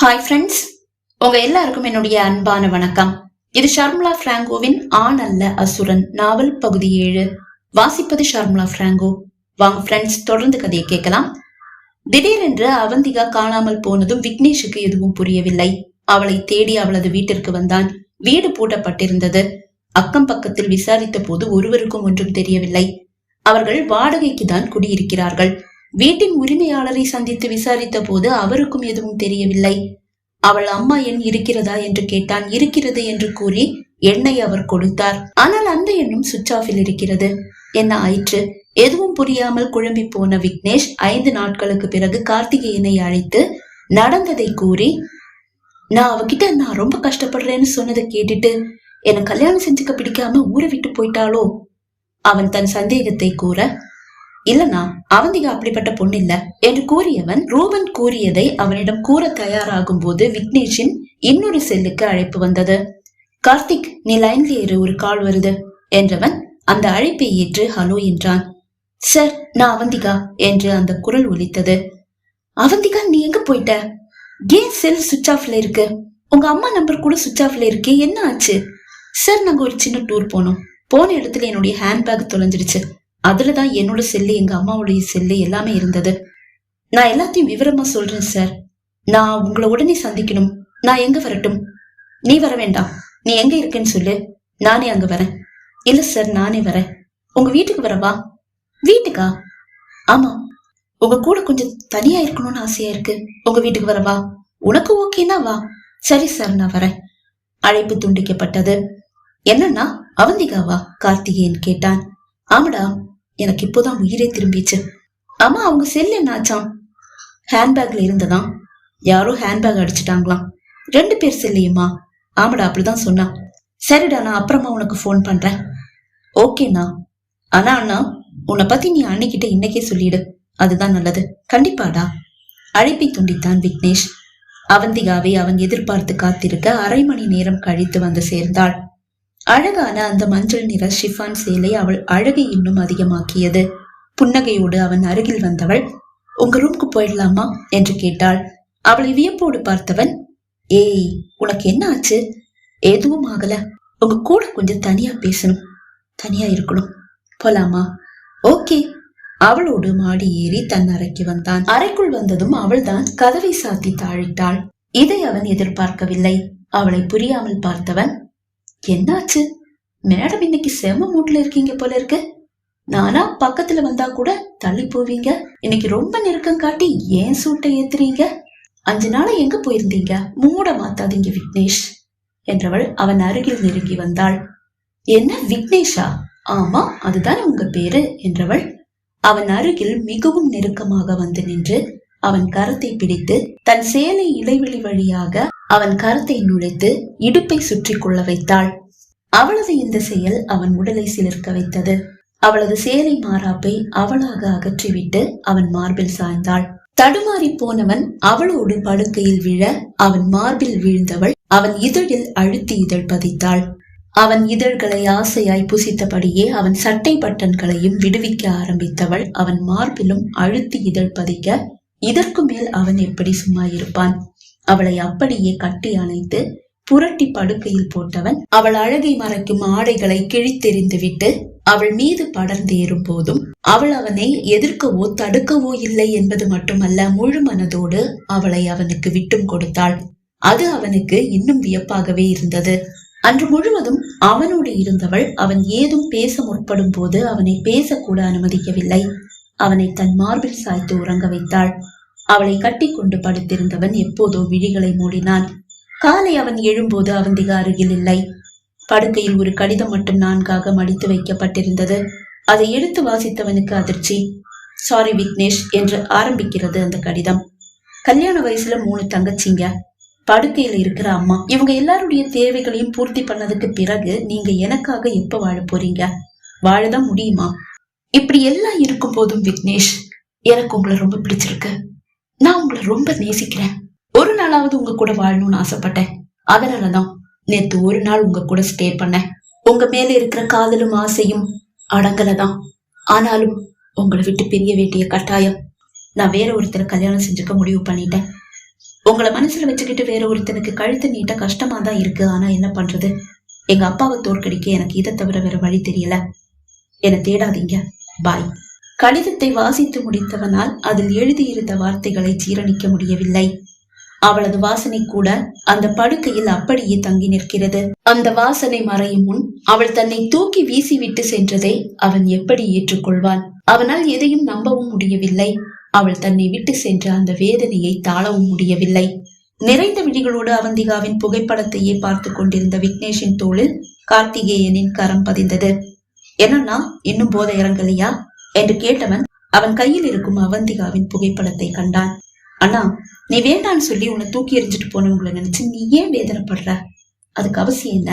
Hi friends உங்க எல்லாருக்கும் என்னுடைய அன்பான வணக்கம். இது ஷர்மிளா பிராங்கோவின் ஆண் அல்ல அசுரன் நாவல் பகுதி ஏழு. வாசிப்பது ஷர்மிளா பிராங்கோ. வாங்க ஃப்ரெண்ட்ஸ் தொடர்ந்து கதையை கேட்கலாம். திடீரென்று அவந்திகா காணாமல் போனதும் விக்னேஷுக்கு எதுவும் புரியவில்லை. அவளை தேடி அவளது வீட்டிற்கு வந்தான். வீடு பூட்டப்பட்டிருந்தது. அக்கம் பக்கத்தில் விசாரித்த போது ஒருவருக்கும் ஒன்றும் தெரியவில்லை. அவர்கள் வாடகைக்கு தான் குடியிருக்கிறார்கள். வீட்டின் உரிமையாளரை சந்தித்து விசாரித்த போது அவருக்கும் எதுவும் தெரியவில்லை. அவள் அம்மா எண் இருக்கிறதா? என்று கேட்டான். இருக்கிறது என்று கூறி எண்ணை அவர் கொடுத்தார். ஆனால் அந்த எண்ணும் சுவிட்ச் ஆஃபில் இருக்கிறது என்ன ஆயிற்று. எதுவும் புரியாமல் குழம்பி போன விக்னேஷ் ஐந்து நாட்களுக்கு பிறகு கார்த்திகேயனை அழைத்து நடந்ததை கூறி நான் அவகிட்ட நான் ரொம்ப கஷ்டப்படுறேன்னு சொன்னதை கேட்டுட்டு எனக்கு கல்யாணம் செஞ்சுக்க பிடிக்காம ஊரை விட்டு போயிட்டாளோ? அவன் தன் சந்தேகத்தை கூற இல்லனா அவந்திகா அப்படிப்பட்ட பொண்ணு இல்ல என்று கூறியவன் ரூபன் கூறியதை அவனிடம் கூற தயாராகும் போது விக்னேஷின் இன்னொரு செல்லுக்கு அழைப்பு வந்தது. கார்த்திக் நீ லைன்ல ஏறு ஒரு கால் வருது என்றவன் அந்த அழைப்பை ஏற்று ஹலோ என்றான். சார் நான் அவந்திகா என்று அந்த குரல் ஒலித்தது. அவந்திகா நீ எங்க போயிட்ட? ஏன் செல் சுவிட்ச் ஆஃப்ல இருக்கு? உங்க அம்மா நம்பர் கூட சுவிட்ச் ஆஃப்ல இருக்கு என்ன ஆச்சு? சார் நாங்க ஒரு சின்ன டூர் போனோம். போன இடத்துல என்னுடைய ஹேண்ட்பேக் அதுல தான் என்னோட செல்லு எங்க அம்மாவுடைய செல்லு எல்லாமே இருந்தது. நான் எல்லாத்தையும் விவரமா சொல்றேன் சார். நான் உங்களை உடனே சந்திக்கணும். நான் எங்க வரட்டும்? நீ வர வேண்டாம். நீ எங்க இருக்கேன்னு சொல்லு. நானே அங்க வரேன். இல்ல சார் நானே வரேன். உங்க வீட்டுக்கு வரவா? வீட்டுக்கா? ஆமா. உங்க கூட கொஞ்சம் தனியா இருக்கணும்னு ஆசையா இருக்கு. உங்க வீட்டுக்கு வரவா? உனக்கு ஓகேனா வா. சரி சார் நான் வரேன். அழைப்பு துண்டிக்கப்பட்டது. என்னன்னா அவந்திகாவா? கார்த்திகேயன் கேட்டான். ஆமடா. எனக்கு இப்போதான் உயிரே திரும்பிச்சு. அம்மா அவங்க செல் என்னாச்சாம் ஹேண்ட்பேக்ல இருந்ததாம் யாரோ ஹேண்ட்பேக் அடிச்சிட்டாங்களாம். ரெண்டு பேர் செல்லையுமா? ஆமாடா அப்படிதான் சொன்னா. சரிடா நான் அப்புறமா உனக்கு ஃபோன் பண்றேன். ஓகேண்ணா. ஆனா அண்ணா உன்னை பத்தி நீ அன்னைக்கிட்ட இன்னைக்கே சொல்லிடு. அதுதான் நல்லது. கண்டிப்பாடா. அழைப்பை துண்டித்தான் விக்னேஷ். அவந்திகாவை அவன் எதிர்பார்த்து காத்திருக்க அரை மணி நேரம் கழித்து வந்து சேர்ந்தாள். அழகான அந்த மஞ்சள் நிற ஷிஃபான் சேலை அவள் அழகை இன்னும் அதிகமாக்கியது. புன்னகையோடு அவன் அருகில் வந்தவள் உங்க ரூம்க்கு போயிடலாமா? என்று கேட்டாள். அவளை வியப்போடு பார்த்தவன் ஏய் உனக்கு என்ன ஆச்சு? எதுவும் ஆகல. உங்க கூட கொஞ்சம் தனியா பேசணும். தனியா இருக்கணும். போலாமா? ஓகே. அவளோடு மாடி ஏறி தன் அறைக்கு வந்தான். அறைக்குள் வந்ததும் அவள்தான் கதவை சாத்தி தாழிட்டாள். இதை அவன் எதிர்பார்க்கவில்லை. அவளை புரியாமல் பார்த்தவன் என்னாச்சு? மேடம் இன்னைக்கு செம மூட்ல இருக்கீங்க போல இருக்கு. நானா பக்கத்துல வந்தா கூட தள்ளி போவீங்க. இன்னைக்கு ரொம்ப நெருக்கம் காட்டி ஏன் சூட்டை ஏத்துறீங்க? அஞ்சு நாளா எங்க போயிருந்தீங்க? மூட மாத்தாதீங்க விக்னேஷ் என்றவள் அவன் அருகில் நெருங்கி வந்தாள். என்ன விக்னேஷா? ஆமா அதுதான் உங்க பேரு என்றவள் அவன் அருகில் மிகவும் நெருக்கமாக வந்து நின்று அவன் கரத்தை பிடித்து தன் சேலை இடைவெளி வழியாக அவன் கருத்தை நுழைத்து இடுப்பை சுற்றி கொள்ள வைத்தாள். அவளது இந்த செயல் அவன் உடலை சிலிர்க்க வைத்தது. அவளது சேலை மாறாப்பை அவளாக அகற்றிவிட்டு அவன் மார்பில் சாய்ந்தாள். தடுமாறி போனவன் அவளோடு படுக்கையில் விழ அவன் மார்பில் வீழ்ந்தவள் அவன் இதழில் அழுத்தி இதழ் பதித்தாள். அவன் இதழ்களை ஆசையாய் புசித்தபடியே அவன் சட்டை பட்டன்களையும் விடுவிக்க ஆரம்பித்தவள் அவன் மார்பிலும் அழுத்தி இதழ் பதிக்க இதற்கு மேல் அவன் எப்படி சும்மா இருப்பான் அவளை அப்படியே கட்டி அணைத்து புரட்டி படுக்கையில் போட்டவன் அவள் அழகை மறைக்கும் ஆடைகளை கிழித்தெறிந்து விட்டு அவள் மீது படர்ந்தேறும் போதும் அவள் அவனை எதிர்க்கவோ தடுக்கவோ இல்லை என்பது மட்டுமல்ல முழு மனதோடு அவளை அவனுக்கு விட்டும் கொடுத்தாள். அது அவனுக்கு இன்னும் வியப்பாகவே இருந்தது. அன்று முழுவதும் அவனோடு இருந்தவள் அவன் ஏதும் பேச முற்படும் போது அவனை பேசக்கூட அனுமதிக்கவில்லை. அவனை தன் மார்பில் சாய்த்து உறங்க வைத்தாள். அவளை கட்டிக்கொண்டு படுத்திருந்தவன் எப்போதோ விழிகளை மூடினான். காலை அவன் எழும்போது அவந்திகா அருகில் இல்லை. படுக்கையில் ஒரு கடிதம் மட்டும் நான்காக மடித்து வைக்கப்பட்டிருந்தது. அதை எடுத்து வாசித்தவனுக்கு அதிர்ச்சி. சாரி விக்னேஷ் என்று ஆரம்பிக்கிறது அந்த கடிதம். கல்யாண வயசுல மூணு தங்கச்சிங்க. படுக்கையில இருக்கிற அம்மா. இவங்க எல்லாருடைய தேவைகளையும் பூர்த்தி பண்ணதுக்கு பிறகு நீங்க எனக்காக எப்ப வாழ போறீங்க? வாழதான் முடியுமா? இப்படி எல்லாம் இருக்கும் போதும் விக்னேஷ் எனக்கு உங்களை ரொம்ப பிடிச்சிருக்கு. நான் உங்களை ரொம்ப நேசிக்கிறேன். ஒரு நாளாவது உங்க கூட வாழணும்னு ஆசைப்பட்டேன். அதனாலதான் நேத்து ஒரு நாள் உங்க கூட ஸ்டே பண்ணேன். உங்க மேல இருக்கிற காதலும் ஆசையும் அடங்கலதான். ஆனாலும் உங்களை விட்டு பிரிய வேண்டிய கட்டாயம். நான் வேற ஒருத்தரை கல்யாணம் செஞ்சுக்க முடிவு பண்ணிட்டேன். உங்களை மனசுல வச்சுக்கிட்டு வேற ஒருத்தனுக்கு கழுத்து நீட்ட கஷ்டமா தான் இருக்கு. ஆனா என்ன பண்றது? எங்க அப்பாவை தோற்கடிக்க எனக்கு இதை தவிர வேற வழி தெரியல. என்னை தேடாதீங்க. பாய் கடிதத்தை வாசித்து முடித்தவனால் அதில் எழுதியிருந்த வார்த்தைகளை ஜீரணிக்க முடியவில்லை. அவளது வாசனை கூட அந்த படுக்கையில் அப்படியே தங்கி நிற்கிறது. அந்த வாசனை மறையும் முன் அவள் தன்னை தூக்கி வீசிவிட்டு சென்றதை அவன் எப்படி ஏற்றுக்கொள்வான் அவனால் எதையும் நம்பவும் முடியவில்லை. அவள் தன்னை விட்டு சென்ற அந்த வேதனையை தாழவும் முடியவில்லை. நிறைந்த விழிகளோடு அவந்திகாவின் புகைப்படத்தையே பார்த்து கொண்டிருந்த விக்னேஷின் தோளில் கார்த்திகேயனின் கரம் பதிந்தது. என்னன்னா இன்னும் போதை இறங்கலையா? என்று கேட்டவன் அவன் கையில் இருக்கும் அவந்திகாவின் புகைப்படத்தை கண்டான். அண்ணா நீ வேண்டான்னு சொல்லி உன்னை தூக்கி எறிஞ்சிட்டு போனவங்களை நினைச்சு நீ ஏன் வேதனைப்படுற? அதுக்கு அவசியம் என்ன?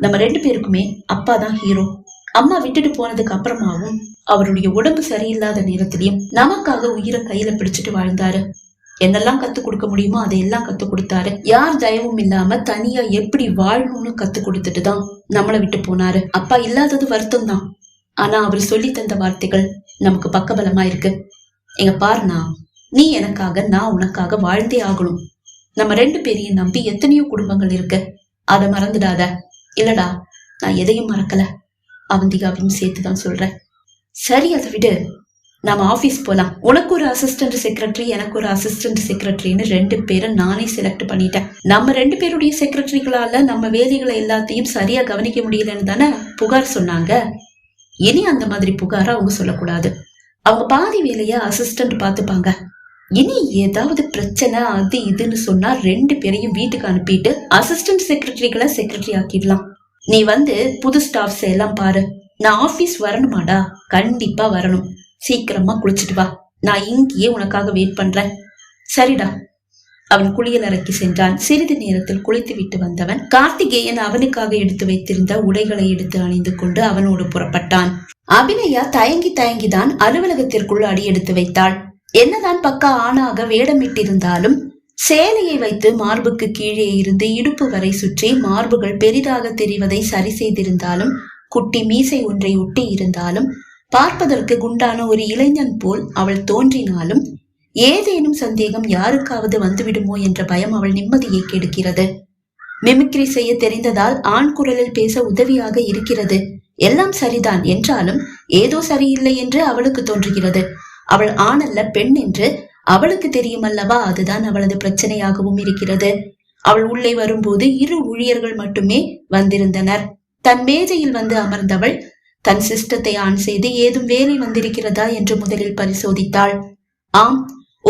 நம்ம ரெண்டு பேருக்குமே அப்பா தான் ஹீரோ அம்மா விட்டுட்டு போனதுக்கு அப்புறமாவும் அவருடைய உடம்பு சரியில்லாத நேரத்திலையும் நமக்காக உயிரை கையில பிடிச்சிட்டு வாழ்ந்தாரு. என்னெல்லாம் கத்து கொடுக்க முடியுமோ அதையெல்லாம் கத்து கொடுத்தாரு. யார் தயவும் இல்லாம தனியா எப்படி வாழணும்னு கத்து கொடுத்துட்டு தான் நம்மளை விட்டு போனாரு. அப்பா இல்லாதது வருத்தம் தான். ஆனா அவர் சொல்லி தந்த வார்த்தைகள் நமக்கு பக்கபலமா இருக்கு. எங்க பாருண்ணா நீ எனக்காக நான் உனக்காக வாழ்ந்தே ஆகணும். நம்ம ரெண்டு பேரையும் நம்பி எத்தனையோ குடும்பங்கள் இருக்கு. அதை மறந்துடாத. இல்லடா நான் எதையும் மறக்கல. அவந்திகாவையும் சேர்த்துதான் சொல்றேன். சரி அதை விடு. நாம ஆபீஸ் போலாம். உனக்கு ஒரு அசிஸ்டன்ட் செக்ரட்டரி எனக்கு ஒரு அசிஸ்டன்ட் செக்ரட்டரின்னு ரெண்டு பேரும் நானே செலக்ட் பண்ணிட்டேன். நம்ம ரெண்டு பேருடைய செக்ரட்டரிகளால நம்ம வேலைகளை எல்லாத்தையும் சரியா கவனிக்க முடியலன்னு தானே புகார் சொன்னாங்க? இனி அந்த மாதிரி புகார அவங்க சொல்லக்கூடாது. அவங்க பாதி வேலைய அசிஸ்டன்ட் பார்த்துப்பாங்க. இனி ஏதாவது பிரச்சனை அது இதுன்னு சொன்னா ரெண்டு பேரையும் வீட்டுக்கு அனுப்பிட்டு அசிஸ்டன்ட் செக்ரட்டரிகளை செக்ரட்டரி ஆக்கிடலாம். நீ வந்து புது ஸ்டாஃப்ஸ் எல்லாம் பாரு. நான் ஆபீஸ் வரணுமாடா? கண்டிப்பா வரணும். சீக்கிரமா குளிச்சிட்டு வா. நான் இங்கேயே உனக்காக வெயிட் பண்றேன். சரிடா. அவன் குளியல் அறைக்கு சென்றான். சிறிது நேரத்தில் குளித்துவிட்டு வந்தவன் கார்த்திகேயன் அவனுக்காக எடுத்து வைத்திருந்த உடைகளை எடுத்து அணிந்து கொண்டு அவனோடு புறப்பட்டான். அபிநயா தயங்கி தயங்கிதான் அலுவலகத்திற்குள் அடி எடுத்து வைத்தாள். என்னதான் பக்கா ஆணாக வேடமிட்டிருந்தாலும் சேலையை வைத்து மார்புக்கு கீழே இருந்து இடுப்பு வரை சுற்றி மார்புகள் பெரிதாக தெரிவதை சரி செய்திருந்தாலும் குட்டி மீசை ஒன்றை ஒட்டி இருந்தாலும் பார்ப்பதற்கு குண்டான ஒரு இளைஞன் போல் அவள் தோன்றினாலும் ஏதேனும் சந்தேகம் யாருக்காவது வந்துவிடுமோ என்ற பயம் அவள் நிம்மதியை கெடுக்கிறது. மிமிக்ரி செய்ய தெரிந்ததால் ஆண் குரலில் பேச உதவியாக இருக்கிறது. எல்லாம் சரிதான். என்றாலும் ஏதோ சரியில்லை என்று அவளுக்கு தோன்றுகிறது. அவள் ஆணல்ல பெண் என்று அவளுக்கு தெரியுமல்லவா? அதுதான் அவளது பிரச்சனையாகவும் இருக்கிறது. அவள் உள்ளே வரும்போது இரு ஊழியர்கள் மட்டுமே வந்திருந்தனர். தன் மேஜையில் வந்து அமர்ந்தவள் தன் சிஸ்டத்தை ஆன் செய்து ஏதும் வேலை வந்திருக்கிறதா என்று முதலில் பரிசோதித்தாள். ஆம்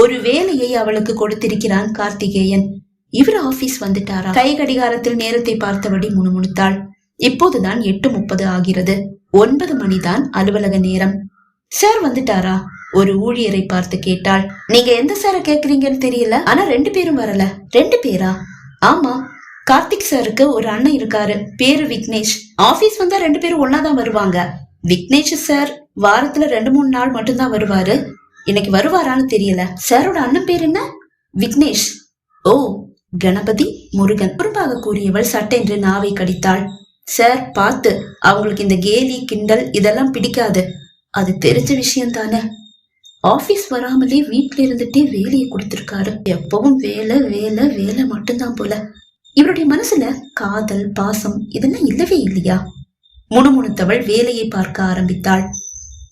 ஒரு வேலையை அவளுக்கு கொடுத்திருக்கிறான் கார்த்திகேயன். இவர் ஆபீஸ் வந்துட்டாரா? கை கடிகாரத்தில் நேரத்தை பார்த்தபடி முணுமுணுத்தாள். இப்போதுதான் எட்டு முப்பது ஆகிறது. ஒன்பது மணிதான் அலுவலக நேரம். சார் வந்துட்டாரா? ஒரு ஊழியரை பார்த்து கேட்டாள். நீங்க எந்த சார கேக்குறீங்கன்னு தெரியல. ஆனா ரெண்டு பேரும் வரல. ரெண்டு பேரா? ஆமா. கார்த்திக் சாருக்கு ஒரு அண்ணன் இருக்காரு. பேரு விக்னேஷ். ஆபீஸ் வந்தா ரெண்டு பேரும் ஒன்னாதான் வருவாங்க. விக்னேஷ் சார் வாரத்துல ரெண்டு மூணு நாள் மட்டும்தான் வருவாரு. இன்னைக்கு வருவாரான்னு தெரியல. சாரோட அண்ணன் பேர் என்ன? விக்னேஷ். ஓ கணபதி முருகன். குறும்பாக கூறியவள் சட்டென்று நாவை கடித்தாள். சார் பார்த்து. அவங்களுக்கு இந்த கேலி கிண்டல் இதெல்லாம் பிடிக்காது. அது தெரிஞ்ச விஷயம் தானே ஆபீஸ் வராமலே வீட்டில இருந்துட்டே வேலையை கொடுத்துருக்காரு. எப்பவும் வேலை வேலை வேலை மட்டும்தான் போல. இவருடைய மனசுல காதல் பாசம் இதெல்லாம் இல்லவே இல்லையா? முணுமுணுத்தவள் வேலையை பார்க்க ஆரம்பித்தாள்.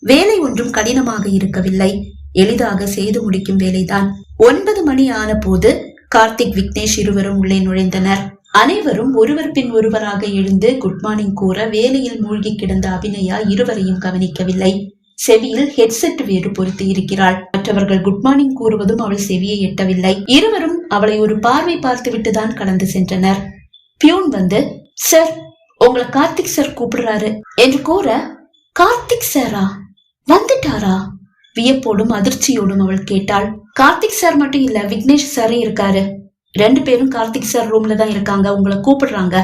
வேலை ஒன்றும் கடினமாக இருக்கவில்லை. எளிதாக செய்து முடிக்கும் வேலைதான். ஒன்பது மணி ஆன போது கார்த்திக் விக்னேஷ் இருவரும் உள்ளே நுழைந்தனர். அனைவரும் ஒருவர் பின் ஒருவராக எழுந்து குட் மார்னிங் கூற வேலையில் மூழ்கி கிடந்த அபிநயா இருவரையும் கவனிக்கவில்லை. செவியில் ஹெட்செட் வேறு பொருத்தி இருக்கிறாள். மற்றவர்கள் குட் மார்னிங் கூறுவதும் அவள் செவியை எட்டவில்லை. இருவரும் அவளை ஒரு பார்வை பார்த்துவிட்டுதான் கடந்து சென்றனர். பியூன் வந்து சார் உங்களை கார்த்திக் சார் கூப்பிடுறாரு என்று கூற கார்த்திக் சாரா? வந்துட்டாரா? வியப்போடும் அதிர்ச்சியோடும் அவள் கேட்டாள். கார்த்திக் சார் மட்டும் இல்ல விக்னேஷ் சாரே இருக்காரு. ரெண்டு பேரும் கார்த்திக் சார் ரூம்ல தான் இருக்காங்க உங்களை கூப்பிடுறாங்க.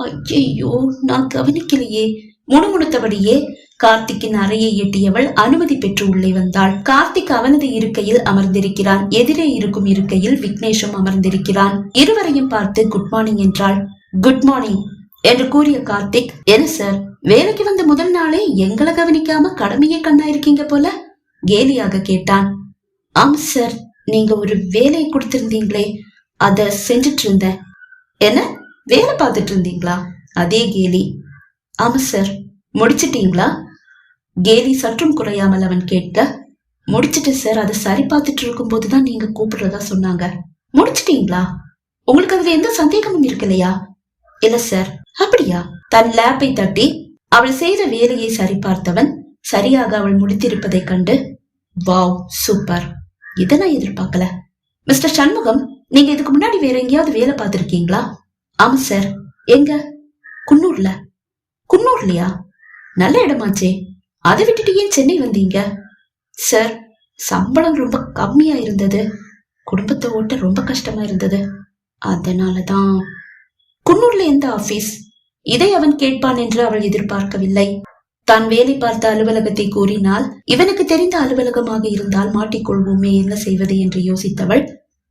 ஐயோ நான் கவனிக்கலையே. முணுமுணுத்தபடியே கார்த்திக்கின் அறையை எட்டியவள் அனுமதி பெற்று உள்ளே வந்தாள். கார்த்திக் அவனது இருக்கையில் அமர்ந்திருக்கிறான். எதிரே இருக்கும் இருக்கையில் விக்னேஷும் அமர்ந்திருக்கிறான். இருவரையும் பார்த்து குட் மார்னிங் என்றாள். குட் மார்னிங் என்று கூறிய கார்த்திக் என்ன சார் வேலைக்கு வந்த முதல் நாளே எங்களை கவனிக்காம கடமையே கண்ணா இருக்கீங்க போல? கேலியாக கேட்டான். ஆம் சார் நீங்க ஒரு வேலையை கொடுத்திருந்தீங்களே அத செஞ்சுட்டு இருந்தேன் என்ன? வேலை பார்த்துட்டு இருந்தீங்களா அதே கேலி. ஆமா சார் முடிச்சிட்டீங்களா? கேலி சற்றும் குறையாமல் அவன் கேட்க முடிச்சிட்டு சார் அதை சரி பார்த்துட்டு இருக்கும்போது தான் நீங்க கூப்பிடுறதா சொன்னாங்க. முடிச்சிட்டீங்களா? உங்களுக்கு அதுல எந்த சந்தேகமும் இருக்கலையா? இல்ல சார் அப்படியா? தன் லேப்பை தட்டி அவள் செய்த வேலையை சரிபார்த்தவன் சரியாக அவள் முடித்திருப்பதைக் கண்டு வாவ் சூப்பர். இதை நான் எதிர்பார்க்கல. மிஸ்டர் சண்முகம் நீங்க இதுக்கு முன்னாடி வேற எங்கேயாவது வேலை பார்த்துருக்கீங்களா? ஆமா சார். எங்க? குன்னூர்ல. குன்னூர்லயா? நல்ல இடமாச்சே. அதை விட்டுட்டு ஏன் சென்னை வந்தீங்க? சார் சம்பளம் ரொம்ப கம்மியா இருந்தது. குடும்பத்தை ஓட்ட ரொம்ப கஷ்டமா இருந்தது. அதனாலதான் குன்னூர்ல எந்த ஆபீஸ் இதை அவன் கேட்பான் என்று அவள் எதிர்பார்க்கவில்லை. தான் வேலை பார்த்த அலுவலகத்தை கூறினால் இவனுக்கு தெரிந்த அலுவலகமாக இருந்தால் மாட்டிக்கொள்வோமே என்ன செய்வது என்று யோசித்தவள்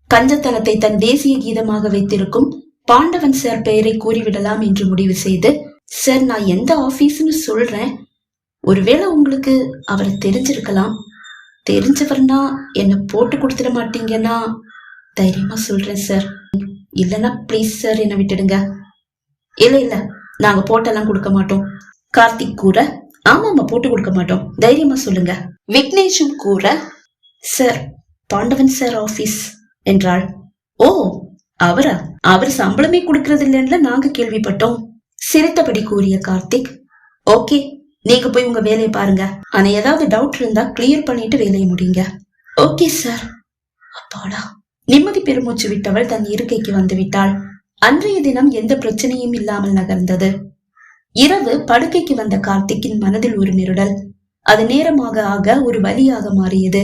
கஞ்சத்தலத்தை தன் தேசிய கீதமாக வைத்திருக்கும் பாண்டவன் சார் பெயரை கூறிவிடலாம் என்று முடிவு செய்து சார் நான் எந்த ஆபீஸ்னு சொல்றேன். ஒருவேளை உங்களுக்கு அவரை தெரிஞ்சிருக்கலாம். தெரிஞ்சவர்னா என்ன போட்டு கொடுத்துட மாட்டீங்கன்னா தைரியமா சொல்றேன் சார். இல்லைன்னா ப்ளீஸ் சார் என்ன விட்டுடுங்க. இல்ல இல்ல நாங்க போட்டெல்லாம் கொடுக்க மாட்டோம். கார்த்திக் கூற ஆமாமா போட்டு கொடுக்க மாட்டோம். தைரியமா சொல்லுங்க. விக்னேஷும் கூற சார் பாண்டவன் சார் ஆபீஸ் என்றாள். ஓ அவரா? அவர் சம்பளமே கொடுக்கறது இல்லைன்னு நாங்க கேள்விப்பட்டோம் சிரித்தபடி கூறிய கார்த்திக். ஓகே நீங்க போய் உங்க வேலையை பாருங்க. ஆனா ஏதாவது டவுட் இருந்தா கிளியர் பண்ணிட்டு வேலையை முடிங்க. Okay sir. அப்பாடா. நிம்மதி பெருமூச்சு விட்டவள் தன் இருக்கைக்கு வந்து விட்டாள். அன்றைய தினம் எந்த பிரச்சனையும் இல்லாமல் நகர்ந்தது. இரவு படுக்கைக்கு வந்த கார்த்திக்கின் மனதில் ஒரு நிருடல். அது நேரமாக ஆக ஒரு வலியாக மாறியது.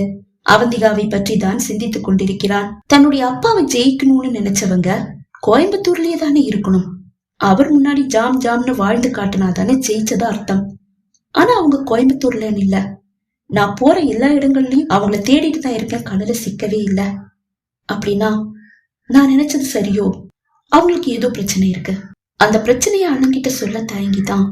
அவந்திகாவை பற்றி தான் சிந்தித்துக் கொண்டிருக்கிறான். தன்னுடைய அப்பாவை ஜெயிக்கணும்னு நினைச்சவங்க கோயம்புத்தூர்லயே தானே இருக்கணும். அவர் முன்னாடி ஜாம் ஜாம்னு வாழ்ந்து காட்டினா தானே ஜெயிச்சதா அர்த்தம். ஆனா அவங்க கோயம்புத்தூர்ல இல்ல. நான் போற எல்லா இடங்கள்லயும் அவங்கள தேடிட்டு தான் இருக்கேன் கண்ணுல சிக்கவே இல்ல. அப்படின்னா நான் நினைச்சது சரியோ? அவங்களுக்கு ஏதோ பிரச்சனை இருக்கு. அந்த பிரச்சனையை அண்ணன்கிட்ட சொல்ல தயங்கிதான்.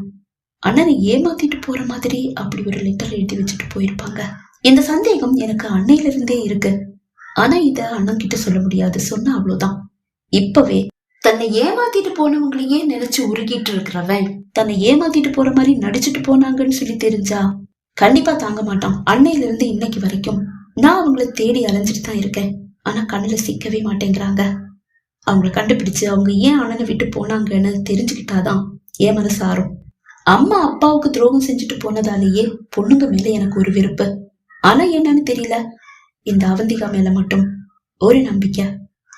அண்ணனை ஏமாத்திட்டு போற மாதிரி அப்படி ஒரு லெட்டர் எழுதி வச்சுட்டு போயிருப்பாங்க. இந்த சந்தேகம் எனக்கு அன்னையில இருந்தே இருக்கு. ஆனா இத அண்ணன் கிட்ட சொல்ல முடியாது. சொன்னா அவ்வளவுதான். இப்பவே தன்னை ஏமாத்திட்டு போனவங்களையே நினைச்சு உருகிட்டு இருக்கிறவன். தன்னை ஏமாத்திட்டு போற மாதிரி நடிச்சுட்டு போனாங்கன்னு சொல்லி தெரிஞ்சா கண்டிப்பா தாங்க மாட்டான். அன்னையில இருந்து இன்னைக்கு வரைக்கும் நான் அவங்கள தேடி அலைஞ்சிட்டு தான் இருக்கேன். ஆனா கண்ணுல சிக்கவே மாட்டேங்கிறாங்க. அவங்கள கண்டுபிடிச்சு அவங்க ஏன் அண்ணனை விட்டு போனாங்கன்னு தெரிஞ்சுக்கிட்டாதான் ஏன் மனசு ஆறும். அம்மா அப்பாவுக்கு துரோகம் செஞ்சுட்டு போனதாலேயே பொண்ணுங்க மேல எனக்கு ஒரு விருப்பு ஆனா என்னன்னு தெரியல. இந்த அவந்திகா மேல மட்டும் ஒரு நம்பிக்கை.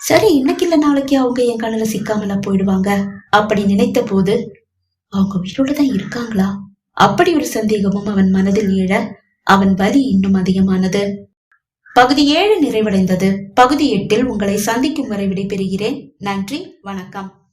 சரி இன்னைக்கு இல்ல நாளைக்கு அவங்க என் கண்ணுல சிக்காமலா போயிடுவாங்க அப்படி நினைத்த போது அவங்க உயிரோட தான் இருக்காங்களா? அப்படி ஒரு சந்தேகமும் அவன் மனதில் எழ அவன் வலி இன்னும் அதிகமானது. பகுதி ஏழு நிறைவடைந்தது. பகுதி எட்டில் உங்களை சந்திக்கும் வரை விடைபெறுகிறேன். நன்றி வணக்கம்.